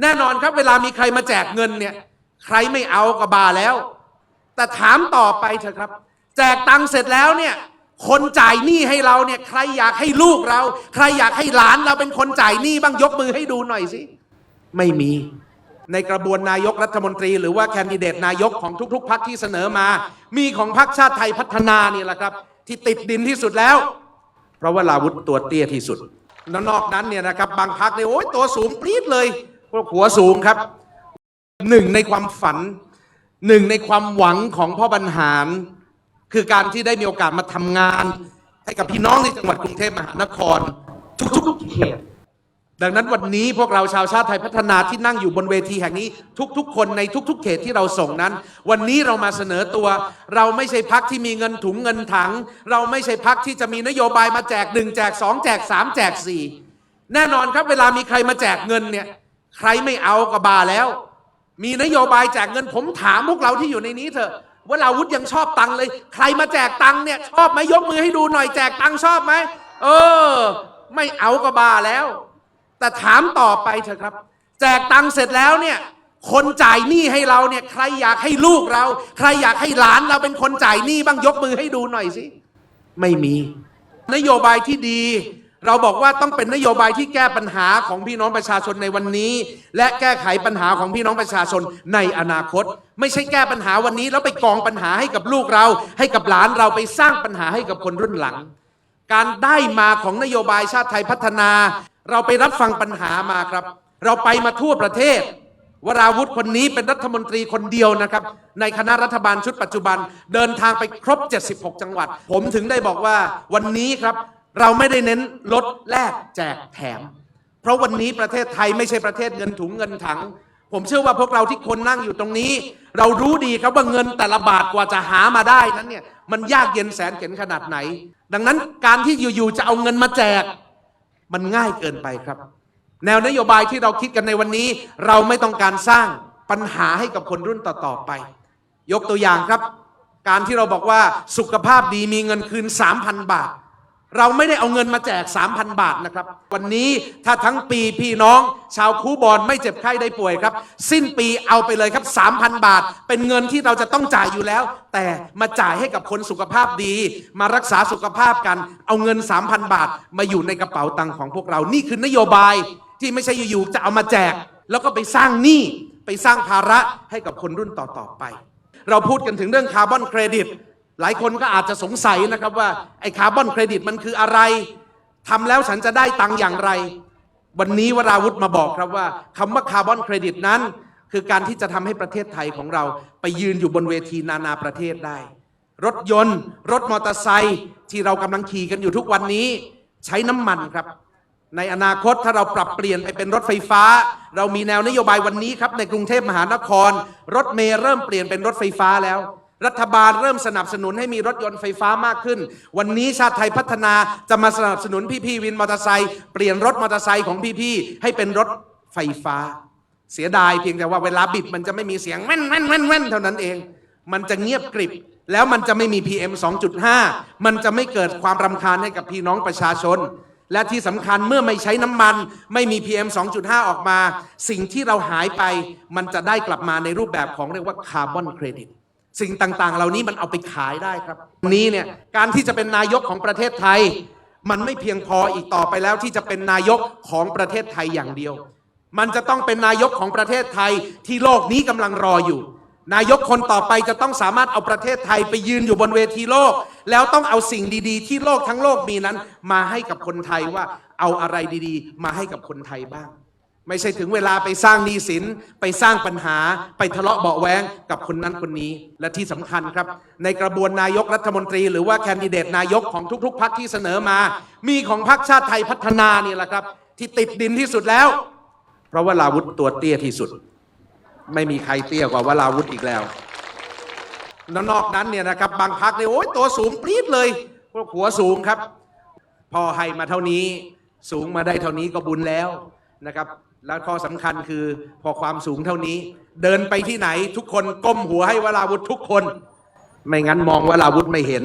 แน่นอนครับเวลามีใครมาแจกเงินเนี่ยใครไม่เอาก็บาแล้ว แต่ถามต่อไปเถอะครับ แจกตังค์เสร็จแล้วเนี่ยคนจ่ายหนี้ให้เราเนี่ยใครอยากให้ลูกเรา ใครอยากให้หลานเราเป็นคนจ่ายหนี้บ้างยกมือให้ดูหน่อยสิไม่มีในกระบวนนายกรัฐมนตรี หรือว่าแคนดิเดตนายกของทุก ๆพักที่เสนอมา มีของพักชาติไทยพัฒนานี่แหละครับ ที่ติดดินที่สุดแล้ว เพราะว่าลาวุธตัวเตี้ยที่สุด แล้วนอกนั้นเนี่ยนะครับบางพักเนี่ยโอ้ยตัวสูงปรี๊ดเลย หัวสูงครับหนึ่งในความฝันหนึ่งในความหวังของพ่อบรรหาร คือการที่ได้มีโอกาสมาทำงาน ให้กับพี่น้องในจังหวัดกรุงเทพมหานคร ทุกๆเขตดังนั้นวันนี้พวกเราชาวชาติไทยพัฒนาที่นั่งอยู่บนเวทีแห่งนี้ ทุกๆ คนในทุก ๆ เขตที่เราส่งนั้น วันนี้เรามาเสนอตัว เราไม่ใช่พักที่มีเงินถุงเงินถัง เราไม่ใช่พักที่จะมีนโยบายมาแจกหนึ่งแจกสองแจกสามแจกสี่แน่นอนครับเวลามีใครมาแจกเงินเนี่ย ใครไม่เอาก็บาแล้ว มีนโยบายแจกเงินผมถามพวกเราที่อยู่ในนี้เถอะว่าเราวุฒิยังชอบตังเลย ใครมาแจกตังเนี่ย ชอบไหมยกมือให้ดูหน่อยแจกตังชอบไหมเออ ไม่เอาก็บาแล้ว แต่ถามต่อไปเถอะครับ แจกตังเสร็จแล้วเนี่ย คนจ่ายหนี้ให้เราเนี่ย ใครอยากให้ลูกเรา ใครอยากให้หลานเราเป็นคนจ่ายหนี้บ้างยกมือให้ดูหน่อยสิไม่มี นโยบายที่ดี เราบอกว่าต้องเป็นนโยบายที่แก้ปัญหาของพี่น้องประชาชนในวันนี้ และแก้ไขปัญหาของพี่น้องประชาชนในอนาคต ไม่ใช่แก้ปัญหาวันนี้ แล้วไปกองปัญหาให้กับลูกเรา ให้กับหลานเราไปสร้างปัญหาให้กับคนรุ่นหลัง การได้มาของนโยบายชาติไทยพัฒนา เราไปรับฟังปัญหามาครับ เราไปมาทั่วประเทศ วราวุธคนนี้เป็นรัฐมนตรีคนเดียวนะครับ ในคณะรัฐบาลชุดปัจจุบัน เดินทางไปครบ 76 จังหวัด ผมถึงได้บอกว่าวันนี้ครับ เราไม่ได้เน้นลดแลกแจกแถม เพราะวันนี้ประเทศไทยไม่ใช่ประเทศเงินถุงเงินถัง ผมเชื่อว่าพวกเราที่คนนั่งอยู่ตรงนี้ เรารู้ดีครับว่าเงินแต่ละบาทกว่าจะหามาได้นั้นเนี่ยมันยากเย็นแสนเข็ญขนาดไหน ดังนั้นการที่อยู่ๆจะเอาเงินมาแจก มันง่ายเกินไปครับ แนวนโยบายที่เราคิดกันในวันนี้ เราไม่ต้องการสร้างปัญหาให้กับคนรุ่นต่อๆไป ยกตัวอย่างครับ การที่เราบอกว่าสุขภาพดีมีเงินคืน 3,000 บาท เราไม่ได้เอาเงินมาแจก 3,000 บาทนะครับ วันนี้ถ้าทั้งปีพี่น้อง ชาวคูบอลไม่เจ็บไข้ได้ป่วยครับ สิ้นปีเอาไปเลยครับ 3,000 บาท เป็นเงินที่เราจะต้องจ่ายอยู่แล้ว แต่มาจ่ายให้กับคนสุขภาพดี มารักษาสุขภาพกัน เอาเงิน 3,000 บาท มาอยู่ในกระเป๋าตังค์ของพวกเรานี่คือนโยบายที่ไม่ใช่อยู่ๆจะเอามาแจก แล้วก็ไปสร้างหนี้ไปสร้างภาระให้กับคนรุ่นต่อๆไป เราพูดกันถึงเรื่องคาร์บอนเครดิต หลายคนก็อาจจะสงสัยนะครับว่าไอ้คาร์บอนเครดิตมันคืออะไรทำแล้วฉันจะได้ตังค์อย่างไร วันนี้วราวุธมาบอกครับว่าคำว่าคาร์บอนเครดิตนั้น คือการที่จะทำให้ประเทศไทยของเรา ไปยืนอยู่บนเวทีนานาประเทศได้ รถยนต์ รถมอเตอร์ไซค์ที่เรากำลังขี่กันอยู่ทุกวันนี้ ใช้น้ำมันครับ ในอนาคตถ้าเราปรับเปลี่ยนไปเป็นรถไฟฟ้า เรามีแนวนโยบายวันนี้ครับในกรุงเทพมหานคร รถเมล์เริ่มเปลี่ยนเป็นรถไฟฟ้าแล้ว รัฐบาลเริ่มสนับสนุนให้มีรถยนต์ไฟฟ้ามากขึ้น วันนี้ชาติไทยพัฒนาจะมาสนับสนุนพี่ๆวินมอเตอร์ไซค์เปลี่ยนรถมอเตอร์ไซค์ของพี่ๆให้เป็นรถไฟฟ้า เสียดายเพียงแต่ว่าเวลาบิดมันจะไม่มีเสียงแว่นแว่นแว่นแว่นเท่านั้นเอง มันจะเงียบกริบแล้วมันจะไม่มี PM 2.5 มันจะไม่เกิดความรำคาญให้กับพี่น้องประชาชน และที่สำคัญเมื่อไม่ใช้น้ำมัน ไม่มี PM 2.5 ออกมา สิ่งที่เราหายไป มันจะได้กลับมาในรูปแบบของเรียกว่าคาร์บอนเครดิต สิ่งต่างๆ เหล่านี้มันเอาไปขายได้ครับวันนี้เนี่ยการที่จะเป็นนายกของประเทศไทย มันไม่เพียงพออีกต่อไปแล้วที่จะเป็นนายกของประเทศไทยอย่างเดียว มันจะต้องเป็นนายกของประเทศไทยที่โลกนี้กำลังรออยู่ นายกคนต่อไปจะต้องสามารถเอาประเทศไทยไปยืนอยู่บนเวทีโลก แล้วต้องเอาสิ่งดีๆ ที่โลกทั้งโลกมีนั้น มาให้กับคนไทยว่าเอาอะไรดีๆ มาให้กับคนไทยบ้าง ไม่ใช่ถึงเวลาไปสร้างหนี้สินไปสร้างปัญหา ไปทะเลาะเบาแวงกับคนนั้นคนนี้ และที่สำคัญครับ ในกระบวนนายกรัฐมนตรี หรือว่าแคนดิเดตนายกของทุก ๆพักที่เสนอมา มีของพักชาติไทยพัฒนานี่แหละครับ ที่ติดดินที่สุดแล้ว เพราะว่าลาวุธตัวเตี้ยที่สุด ไม่มีใครเตี้ยกว่าวราวุธอีกแล้วแล้วนอกนั้นเนี่ยนะครับบางพักเนี่ยโอ้ยตัวสูงปรี๊ดเลยพวกหัวสูงครับ พอให้มาเท่านี้ สูงมาได้เท่านี้ก็บุญแล้วนะครับ แล้วข้อสำคัญคือพอความสูงเท่านี้ เดินไปที่ไหนทุกคนก้มหัวให้วราวุธทุกคน ไม่งั้นมองวราวุธไม่เห็น